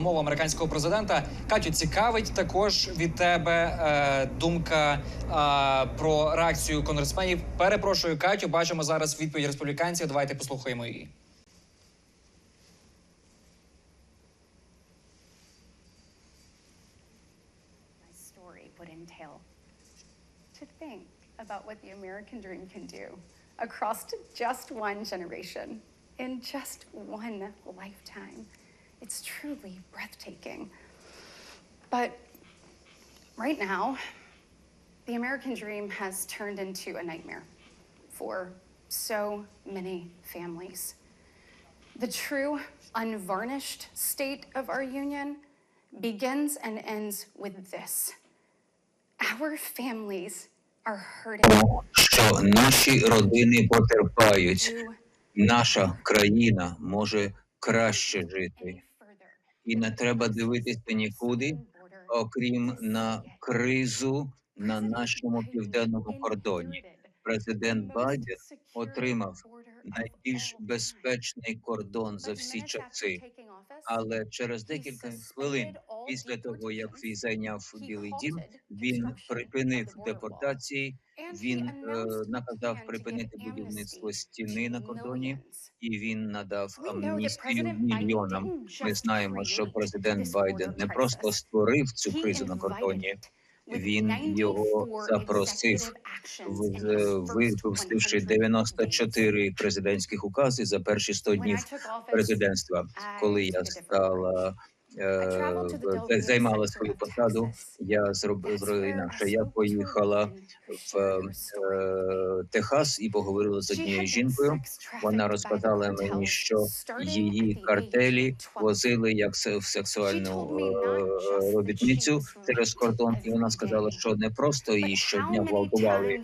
Мова американського президента Катю цікавить також від тебе е, думка е, про реакцію конгресменів. Перепрошую, Катю. Бачимо зараз відповідь республіканців. Давайте послухаємо її. about what the American dream can do across just one generation, in just one lifetime. It's truly breathtaking. But right now, the American dream has turned into a nightmare for so many families. The true, unvarnished state of our union begins and ends with this our families are hurting. що наші родини потерпають, To наша країна може краще жити, any further. І не треба дивитися нікуди, окрім на кризу на нашому південному кордоні. Президент Байден отримав найбільш безпечний кордон за всі часи. Але через декілька хвилин після того, як він зайняв Білий Дім, він припинив депортації. Він е, наказав припинити будівництво стіни на кордоні, і він надав амністію мільйонам. Ми знаємо, що президент Байден не просто створив цю кризу на кордоні, він його запросив, випустивши 100 days. 94 президентських укази за перші 100 днів президентства. Коли я стала е, займала свою посаду, я I інакше. Я поїхала в е, Техас і поговорила з однією жінкою. Вона розказала мені, що її картелі of 12. возили як в сексуальну е, робітницю через кордон, і вона сказала, що не просто її щодня гвалтували,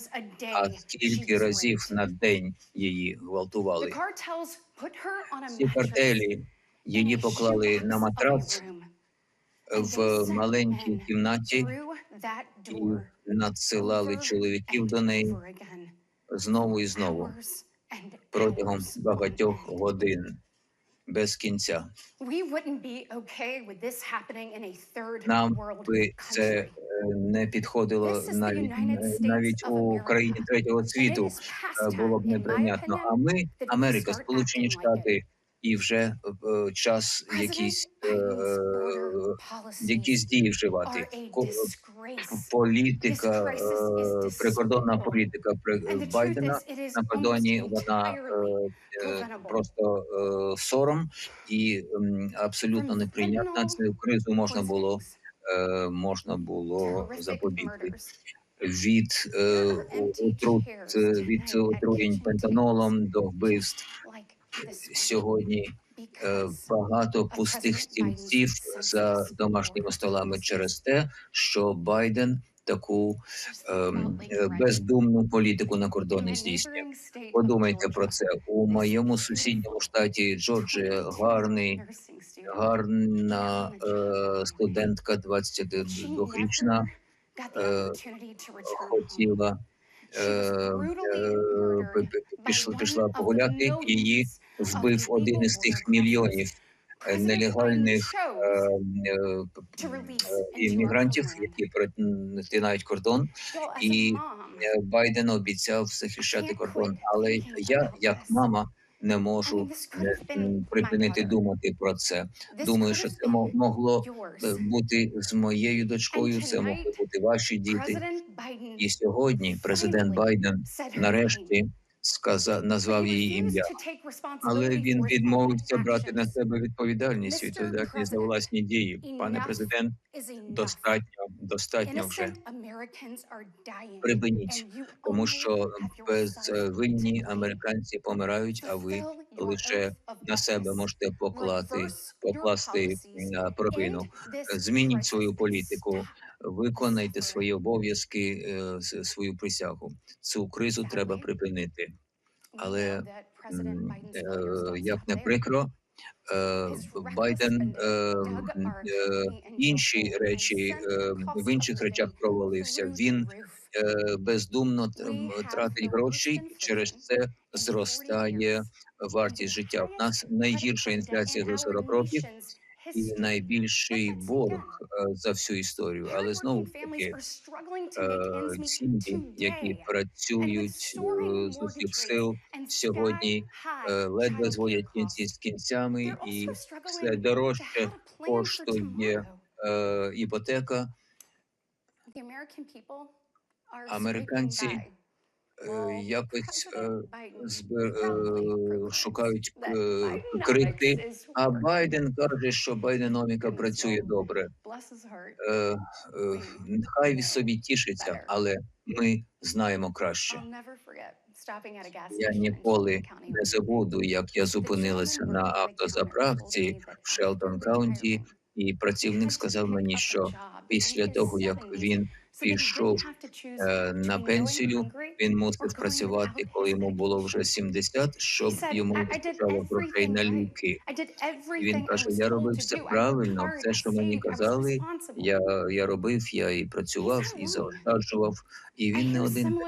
а скільки разів на день її гвалтували. Ці картелі її поклали на матрац в маленькій кімнаті і надсилали чоловіків до неї знову і знову протягом багатьох годин без кінця. Нам би це е, не підходило навіть навіть у країні третього світу е, було б неприйнятно. А ми, Америка, Сполучені Штати, і вже е, час якісь е, е, якісь дії вживати. Політика, е, прикордонна політика Байдена на кордоні, вона е, е, просто е, сором і м, абсолютно неприйнятна. Цю кризу можна було е, можна було запобігти від е, отрут е, від отруєнь пентанолом до вбивств. Сьогодні е, багато пустих стільців за домашніми столами через те, що Байден таку ем, е, бездумну політику на кордоні здійснює. Подумайте про це у моєму сусідньому штаті Джорджія. Гарний, гарна е, студентка, 22-річна, е, хотіла е, е, пішла, пішла погуляти, її вбив один із тих мільйонів е, нелегальних е, е, іммігрантів, які перетинають кордон. і, Байден обіцяв захищати кордон, але я, як мама, не можу припинити думати про це. Думаю, що це мо- могло бути з моєю дочкою, це могли бути ваші діти. І сьогодні президент Байден нарешті сказав, назвав її ім'я, але він відмовився брати на себе відповідальність, відповідальність за власні дії. Пане президент, достатньо, достатньо вже. Припиніть, тому що безвинні американці помирають, а ви лише на себе можете поклати, покласти провину. Змініть свою політику, виконайте свої обов'язки, е, свою присягу. Цю кризу треба припинити. Але е, як не прикро, е, Байден інші речі в інших речах провалився. Він бездумно тратить гроші, через це зростає вартість життя. У нас найгірша інфляція за 40 років, і найбільший борг е, за всю історію. Але знову таки, е, сім'ї, які працюють е, з усіх сил сьогодні, е, ледве зводять кінці з кінцями, і все дорожче коштує е, іпотека. Американці е, якось е, е, шукають е, крити. А Байден каже, що Байденоміка працює добре. Е, е, Нехай собі тішиться, але ми знаємо краще. Я ніколи не забуду, як я зупинилася на автозаправці в Шелтон Каунті, і працівник сказав мені, що після того, як він пішов е, на пенсію, він мусив працювати, коли йому було вже 70, щоб йому вистачало грошей на ліки. Він каже: я робив все правильно, все, що мені казали, я, я робив, я і працював, і заощаджував. І він не один.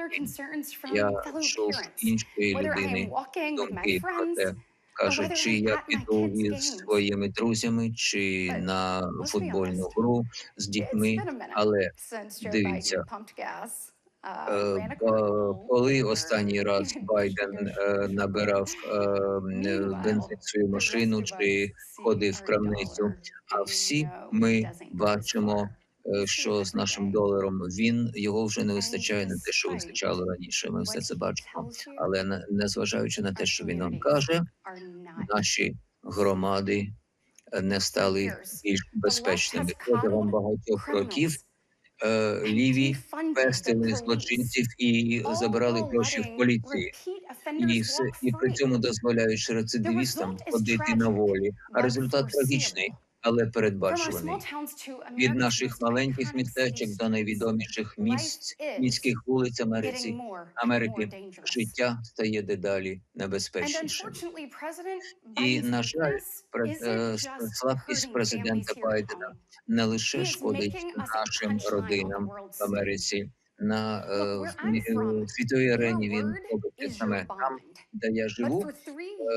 Я чув іншої людини думки про те. Каже, чи я піду із своїми друзями, чи на футбольну гру з дітьми. Але дивіться, е, коли останній раз Байден е, набирав е, е, бензин свою машину чи ходив в крамницю, а всі ми бачимо, е, що з нашим доларом він його вже не вистачає на те, що вистачало раніше. Ми все це бачимо. Але не- незважаючи на те, що він нам каже, наші громади е, не стали більш безпечними. Протягом багатьох років е, ліві пестили злочинців і забирали гроші в поліції. І, і при цьому дозволяючи рецидивістам ходити на волі. А результат трагічний, але передбачуваний. Від наших маленьких містечок до найвідоміших місць, міських вулиць Америці, Америки життя стає дедалі небезпечнішим. І, на жаль, е, слабкість президента Байдена не лише шкодить нашим родинам в Америці. На е, світовій арені він робить те саме там, де я живу.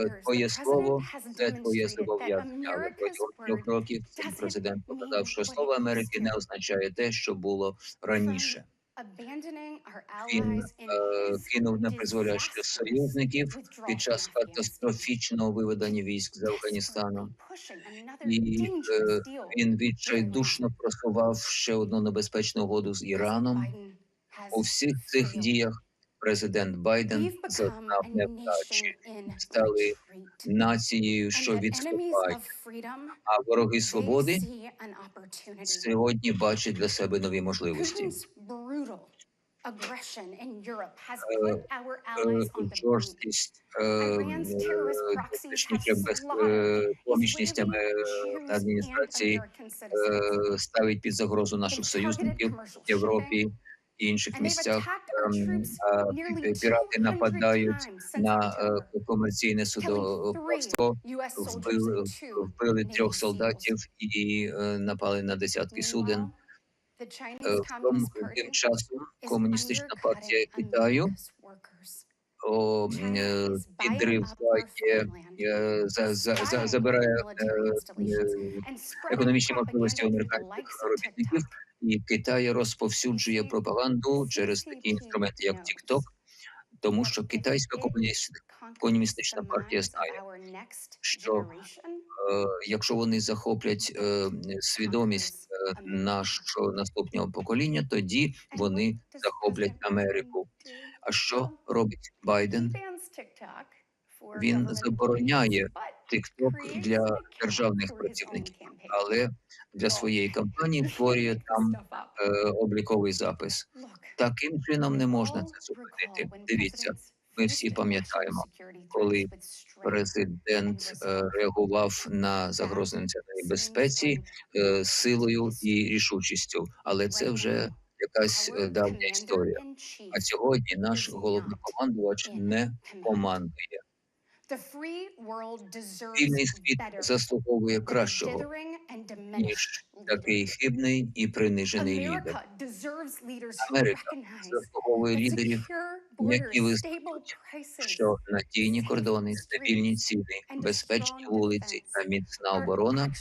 е, Твоє слово це твоє зобов'язання. Але протягом трьох років президент показав, що слово Америки не означає те, що було раніше. Він е, кинув непризволячих союзників під час катастрофічного виведення військ з Афганістану. І е, він відчайдушно просував ще одну небезпечну угоду з Іраном. У всіх цих діях президент Байден зазнав невдачі, стали нацією, що відступає. А вороги свободи сьогодні бачать для себе нові можливості. Е, Жорсткість, е, без е, помічність адміністрації ставить під загрозу наших союзників в Європі і інших місцях. Ем, Пірати нападають на е, комерційне судоплавство, вбили, вбили трьох солдатів і е, напали на десятки суден. Е, тим часом комуністична партія Китаю о, е, підриває, е, за, за, за, забирає е, е, економічні можливості американських робітників, і Китай розповсюджує пропаганду через такі інструменти, як TikTok, тому що китайська комуністична партія знає, що е, якщо вони захоплять е, свідомість е, нашого наступного покоління, тоді вони захоплять Америку. А що робить Байден? Він забороняє TikTok для державних працівників, але для своєї кампанії створює там е, обліковий запис. Таким чином не можна це зупинити. Дивіться, ми всі пам'ятаємо, коли президент е, реагував на загрози національній безпеці е, силою і рішучістю, але це вже якась е, давня історія. А сьогодні наш головнокомандувач не командує. Вільний світ заслуговує кращого, ніж такий хибний і принижений лідер. Америка заслуговує лідерів, які визнають, що надійні кордони, стабільні ціни, безпечні вулиці та міцна оборона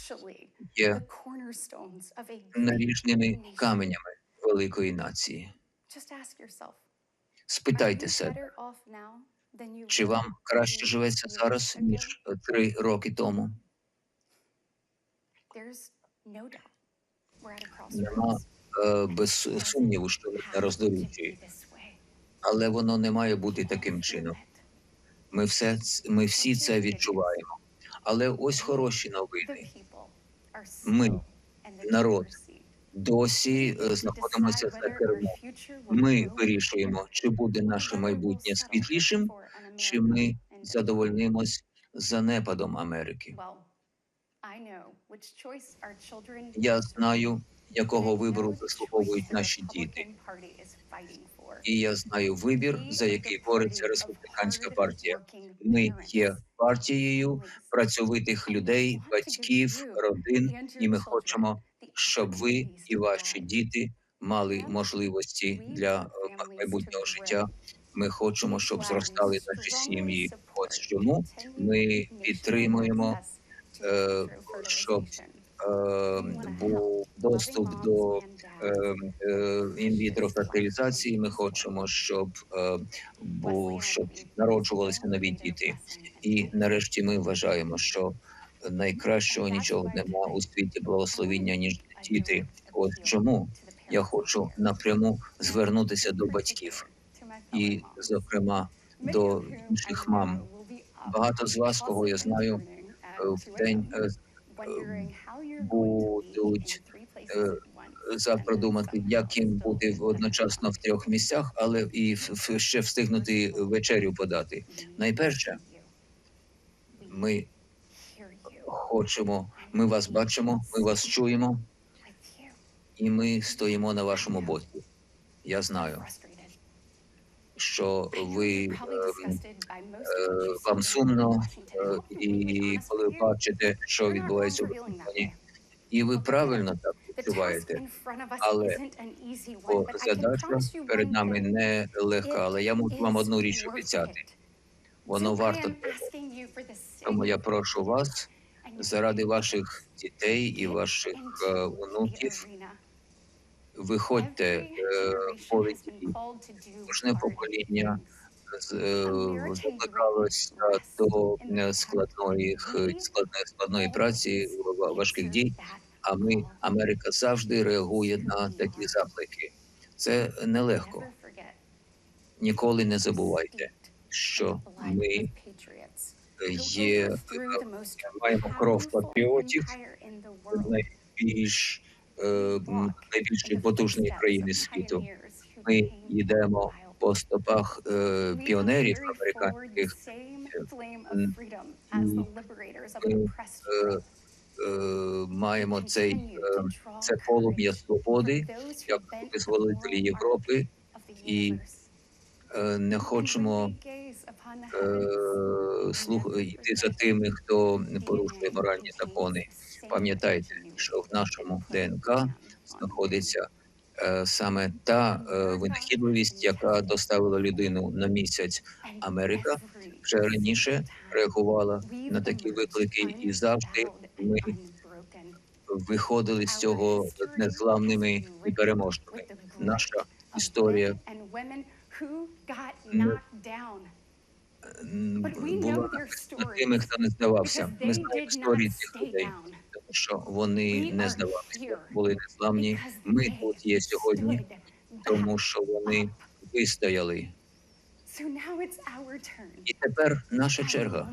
є наріжними каменями великої нації. Спитайте себе, чи вам краще живеться зараз, ніж три роки тому? Нема е, без сумніву, що на роздоріжжі, але воно не має бути таким чином. Ми все ми всі це відчуваємо. Але ось хороші новини. Ми, народ, Досі е, знаходимося за кермом. Ми вирішуємо, чи буде наше майбутнє світлішим, чи ми задовольнимось занепадом Америки. Я знаю, якого вибору заслуговують наші діти, і я знаю вибір, за який бореться республіканська партія. Ми є партією працьовитих людей, батьків, родин, і ми хочемо, щоб ви і ваші діти мали можливості для е, майбутнього життя. Ми хочемо, щоб зростали наші сім'ї. Ось чому ми підтримуємо, е, щоб е, був доступ до е, е, інвітро. Ми хочемо, щоб був щоб народжувалися нові діти. І нарешті ми вважаємо, що найкращого нічого нема у світі благословіння, ніж діти. Ось чому я хочу напряму звернутися до батьків і, зокрема, до інших мам. Багато з вас, кого я знаю, е, в день е, будуть е, запродумати, як їм бути одночасно в трьох місцях, але і ще встигнути вечерю подати. Найперше, ми хочемо, ми вас бачимо, ми вас чуємо, і ми стоїмо на вашому боці. Я знаю, що ви е, вам сумно, е, і коли бачите, що відбувається в Вашингтоні, і ви правильно так відчуваєте. але Бо задача перед нами не легка, але я можу вам одну річ обіцяти. Воно варто. Тому я прошу вас заради ваших дітей і ваших е, онуків. Виходьте е, дій. Кожне покоління з- е, закликалося до е, складної складної складної праці важких дій. А ми, Америка, завжди реагує на такі заклики. Це нелегко. Ніколи не забувайте, що ми є е, маємо кров патріотів найбільш е, найбільшої потужної країни світу. Ми йдемо по стопах е, піонерів американських. е, е, маємо цей е, це полум'я свободи, як визволителі Європи, і е, не хочемо е, слух йти за тими, хто порушує моральні закони. Пам'ятайте, що в нашому ДНК знаходиться е, саме та е, винахідливість, яка доставила людину на місяць. Америка вже раніше реагувала на такі виклики, і завжди ми виходили з цього незламними і переможними. Наша історія була тими, хто не здавався. Ми знаємо історії цих людей, що вони не здавалися, були незламні. Ми тут є сьогодні, тому що вони вистояли. І тепер наша черга.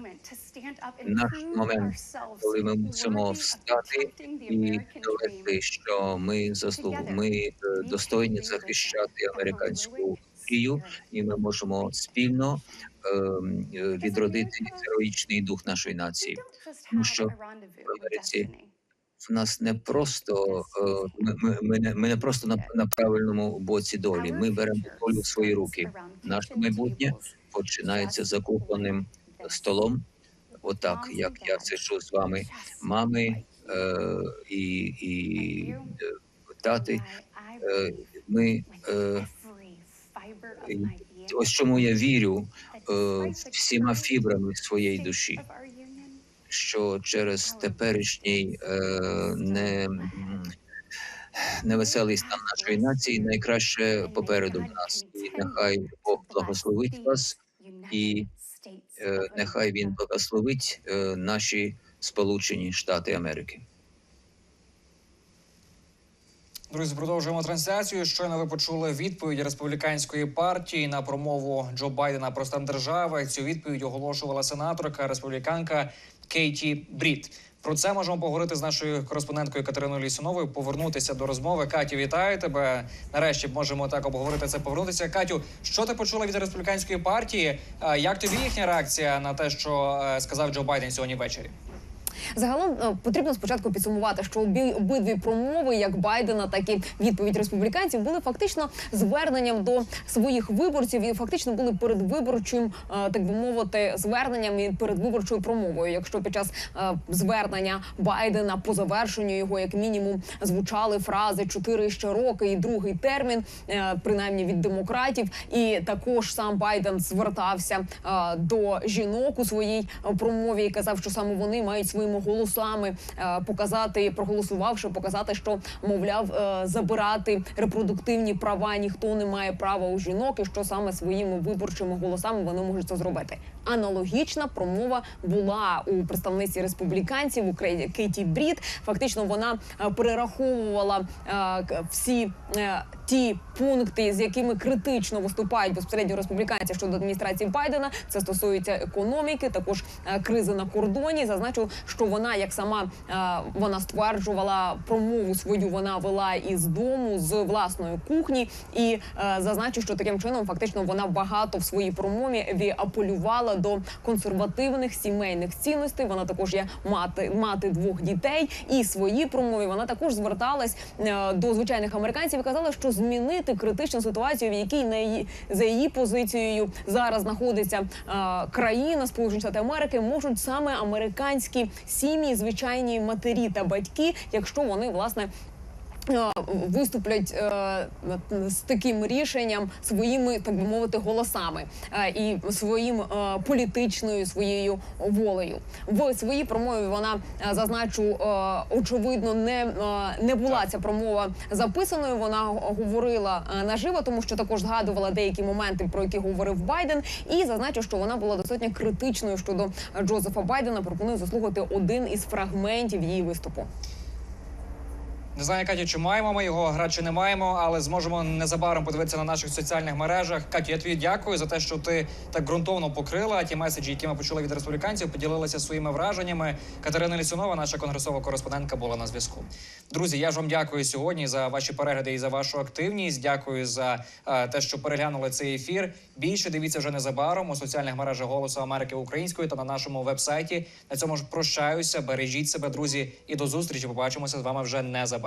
Наш момент, коли ми мусимо встати і довести, що ми заслугу, ми е, достойні захищати американську мрію, і ми можемо спільно ем, е, відродити героїчний дух нашої нації. Тому що в Америці В нас не просто е, ми, ми, ми, не, ми не просто на, на правильному боці долі. Ми беремо долю в свої руки. Наше майбутнє починається за кухонним столом. Отак, як я сиджу з вами, мами е, і, і е, тати. Е, ми е, ось чому я вірю е, всіма фібрами своєї душі, що через теперішній е, не, невеселий стан нашої нації найкраще попереду в нас. І нехай Бог благословить вас, і е, нехай він благословить е, наші Сполучені Штати Америки. Друзі, продовжуємо трансляцію. Щойно ви почули відповідь республіканської партії на промову Джо Байдена про стан держави. Цю відповідь оголошувала сенаторка республіканка Кейті Брід. Про це можемо поговорити з нашою кореспонденткою Катериною Лісуновою. Повернутися до розмови. Катю, вітаю тебе. Нарешті можемо так обговорити це. Повернутися. Катю, що ти почула від республіканської партії? Як тобі їхня реакція на те, що е, сказав Джо Байден сьогодні ввечері? Загалом е, потрібно спочатку підсумувати, що обидві промови, як Байдена, так і відповідь республіканців, були фактично зверненням до своїх виборців і фактично були передвиборчим, е, так би мовити, зверненням і передвиборчою промовою. Якщо під час е, звернення Байдена по завершенню його, як мінімум, звучали фрази чотири ще роки і другий термін, принаймні від демократів, і також сам Байден звертався до жінок у своїй промові і казав, що саме вони мають голосами е, показати, проголосувавши, показати, що мовляв е, забирати репродуктивні права ніхто не має права у жінок, і що саме своїми виборчими голосами вони можуть це зробити. Аналогічна промова була у представниці республіканців у Крей- Кейті Брід. Фактично вона е, перераховувала всі. Ті пункти, з якими критично виступають безпосередньо республіканці щодо адміністрації Байдена, це стосується економіки, також е, кризи на кордоні. Зазначу, що вона, як сама е, вона стверджувала промову свою, вона вела із дому з власної кухні, і е, зазначу, що таким чином фактично вона багато в своїй промові апелювала до консервативних сімейних цінностей. Вона також є мати мати двох дітей, і в своїй промові вона також зверталась до звичайних американців і казала, що змінити критичну ситуацію, в якій на її за її позицією зараз знаходиться е, країна Сполучені Штати Америки, можуть саме американські сім'ї, звичайні матері та батьки, якщо вони власне. Е, Виступлять е, з таким рішенням своїми, так би мовити, голосами е, і своїм е, політичною своєю волею. В своїй промові вона е, зазначу, е, очевидно, не, е, не була ця промова записаною. Вона говорила наживо, тому що також згадувала деякі моменти, про які говорив Байден, і зазначу, що вона була достатньо критичною щодо Джозефа Байдена. Пропоную заслухати один із фрагментів її виступу. Не знаю, Катю, чи маємо ми його гра, чи не маємо, але зможемо незабаром подивитися на наших соціальних мережах. Катю, я тобі дякую за те, що ти так ґрунтовно покрила ті меседжі, які ми почули від республіканців, поділилася своїми враженнями. Катерина Лісунова, наша конгресова кореспондентка, була на зв'язку. Друзі, я ж вам дякую сьогодні за ваші перегляди і за вашу активність. Дякую за е, те, що переглянули цей ефір. Більше дивіться вже незабаром у соціальних мережах Голосу Америки українською та на нашому вебсайті. На цьому ж прощаюся. Бережіть себе, друзі, і до зустрічі. Побачимося з вами вже незабаром.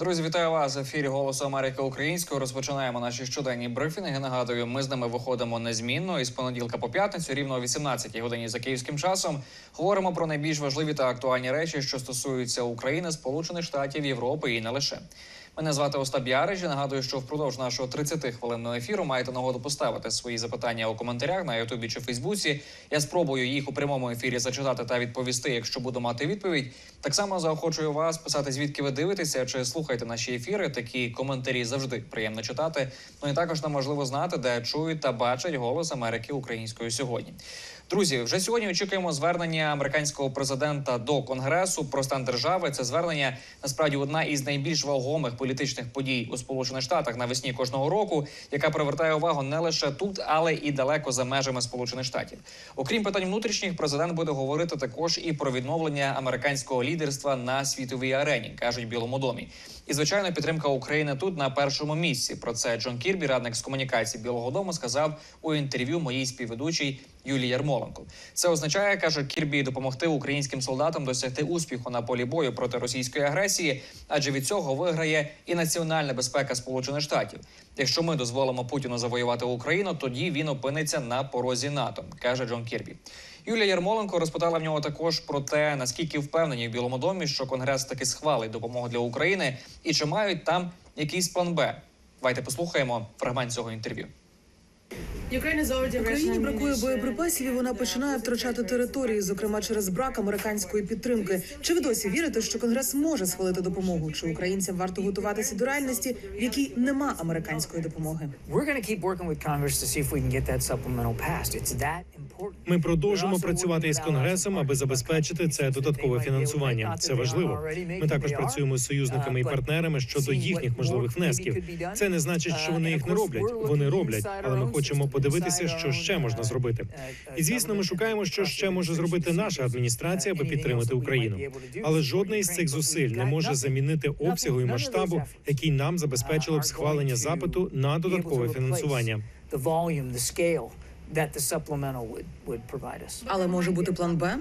Друзі, вітаю вас в ефірі Голосу Америки Українською. Розпочинаємо наші щоденні брифінги. Нагадую, ми з ними виходимо незмінно із понеділка по п'ятницю, рівно о 18 годині за київським часом. Говоримо про найбільш важливі та актуальні речі, що стосуються України, Сполучених Штатів, Європи і не лише. Мене звати Остап Ярич. Нагадую, що впродовж нашого 30-хвилинного ефіру маєте нагоду поставити свої запитання у коментарях на Ютубі чи Фейсбуці. Я спробую їх у прямому ефірі зачитати та відповісти, якщо буду мати відповідь. Так само заохочую вас писати, звідки ви дивитеся чи слухаєте наші ефіри. Такі коментарі завжди приємно читати. Ну і також нам важливо знати, де чують та бачать голос Америки українською сьогодні. Друзі, вже сьогодні очікуємо звернення американського президента до конгресу про стан держави. Це звернення насправді одна із найбільш вагомих політичних подій у Сполучених Штатах навесні кожного року, яка привертає увагу не лише тут, але і далеко за межами Сполучених Штатів. Окрім питань внутрішніх, президент буде говорити також і про відновлення американського лідерства на світовій арені, кажуть в Білому домі. І звичайно, підтримка України тут на першому місці. Про це Джон Кірбі, радник з комунікації Білого Дому, сказав у інтерв'ю моїй співведучій Юлії Ярмоленко. Це означає, каже Кірбі, допомогти українським солдатам досягти успіху на полі бою проти російської агресії, адже від цього виграє і національна безпека Сполучених Штатів. Якщо ми дозволимо Путіну завоювати Україну, тоді він опиниться на порозі НАТО, каже Джон Кірбі. Юлія Ярмоленко розпитала в нього також про те, наскільки впевнені в Білому домі, що Конгрес таки схвалить допомогу для України, і чи мають там якийсь план Б. Давайте послухаємо фрагмент цього інтерв'ю. Україні бракує боєприпасів, і вона починає втрачати території, зокрема через брак американської підтримки. Чи ви досі вірите, що конгрес може схвалити допомогу? Чи українцям варто готуватися до реальності, в якій нема американської допомоги? Ми продовжимо працювати із конгресом, аби забезпечити це додаткове фінансування. Це важливо. Ми також працюємо з союзниками і партнерами щодо їхніх можливих внесків. Це не значить, що вони їх не роблять. Вони роблять, але ми хочемо подивитися, що ще можна зробити. І звісно, ми шукаємо, що ще може зробити наша адміністрація, аби підтримати Україну. Але жодне із цих зусиль не може замінити обсягу і масштабу, який нам забезпечило б схвалення запиту на додаткове фінансування. The volume, the scale that the supplemental would would provide us. Але може бути план Б?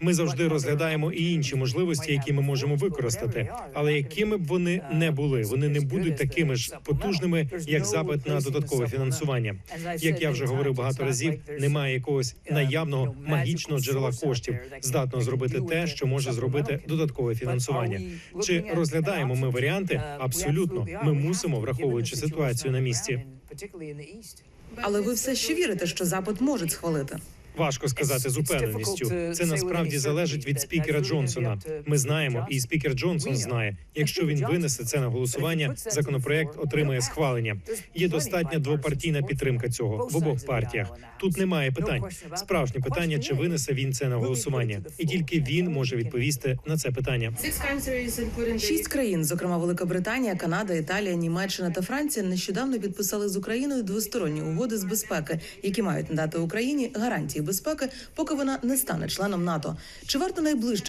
Ми завжди розглядаємо і інші можливості, які ми можемо використати. Але якими б вони не були, вони не будуть такими ж потужними, як запит на додаткове фінансування. Як я вже говорив багато разів, немає якогось наявного магічного джерела коштів, здатного зробити те, що може зробити додаткове фінансування. Чи розглядаємо ми варіанти? Абсолютно, ми мусимо, враховуючи ситуацію на місці. Але ви все ще вірите, що запит можуть схвалити? Важко сказати з упевненістю. Це насправді залежить від спікера Джонсона. Ми знаємо, і спікер Джонсон знає. Якщо він винесе це на голосування, законопроект отримає схвалення. Є достатня двопартійна підтримка цього в обох партіях. Тут немає питань. Справжнє питання, чи винесе він це на голосування, і тільки він може відповісти на це питання. Шість країн, зокрема Велика Британія, Канада, Італія, Німеччина та Франція, нещодавно підписали з Україною двосторонні угоди з безпеки, які мають надати Україні гарантії безпеки, поки вона не стане членом НАТО. Чи варто найближче?